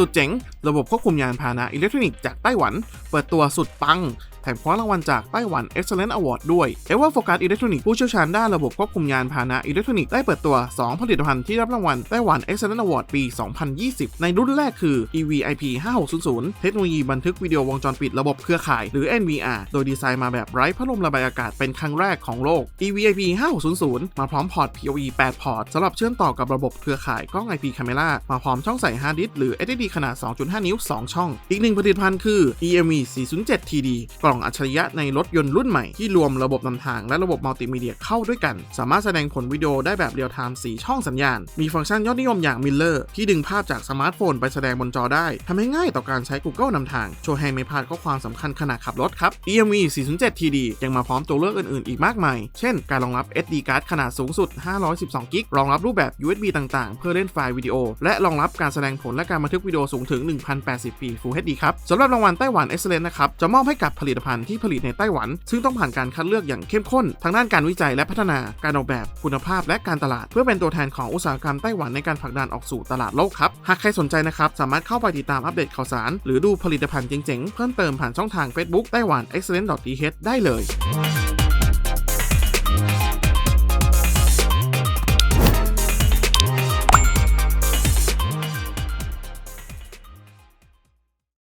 สุดเจ๋ง ระบบควบคุมยานพาหนะอิเล็กทรอนิกส์จากไต้หวัน เปิดตัวสุดปังแถมคว้ารางวัลจากไต้หวัน Excellent Award ด้วยเอเวอร์โฟกัสอิเล็กทรอนิกส์ผู้เชี่ยวชาญด้านระบบควบคุมยานพาหนะอิเล็กทรอนิกส์ได้เปิดตัว 2 ผลิตภัณฑ์ที่รับรางวัลไต้หวัน Excellent Award ปี 2020 ในรุ่นแรกคือ EVIP 5600 เทคโนโลยีบันทึกวิดีโอวงจรปิดระบบเครือข่ายหรือ NVR โดยดีไซน์มาแบบไร้พัดลมระบายอากาศเป็นครั้งแรกของโลก EVIP 5600 มาพร้อมพอร์ต PoE 8 พอร์ตสำหรับเชื่อมต่อกับระบบเครือข่ายกล้อง IP Camera มาพร้อมช่องใส่ฮาร์ดดิสก์หรือ SSD ขนาด 2.5 นิ้ว 2 ช่อง อีกหนึ่งผลิตภัณฑ์คือ EMV 407 TD กล่องอัจฉริยะในรถยนต์รุ่นใหม่ที่รวมระบบนำทางและระบบมัลติมีเดียเข้าด้วยกัน สามารถแสดงผลวิดีโอได้แบบเรียลไทม์4ช่องสัญญาณ มีฟังก์ชันยอดนิยมอย่าง Miller ที่ดึงภาพจากสมาร์ทโฟนไปแสดงบนจอได้ทำให้ง่ายต่อการใช้ Google นำทาง ช่วยให้ไม่พลาดข้อความสำคัญขณะขับรถครับ EMV 407 TD ยังมาพร้อมตัวเลือกอื่นๆ อีกมากมาย เช่น การรองรับ SD card ขนาดสูงสุด 512 กิก รองรับรูปแบบ USB ต่างๆ เพื่อเล่นไฟล์วิดีโอ และรองรับการแสดงผลและการบันทึกวิดีโอสูงถึง 1080p Full HD ครับสำหรับรางวัลไต้หวัน Excellence นะครับจะมอบให้กับผลิตภัณฑ์ที่ผลิตในไต้หวัน ซึ่งต้องผ่านการคัดเลือกอย่างเข้มข้น ทางด้านการวิจัยและพัฒนาการออกแบบคุณภาพและการตลาด เพื่อเป็นตัวแทนของอุตสาหกรรมไต้หวันในการผลักดันออกสู่ตลาดโลกครับ หากใครสนใจนะครับ สามารถเข้าไปติดตามอัปเดตข่าวสาร หรือดูผลิตภัณฑ์เจ๋งๆ เพิ่มเติมผ่านช่องทาง Facebook ไต้หวัน excellent.th ได้เลย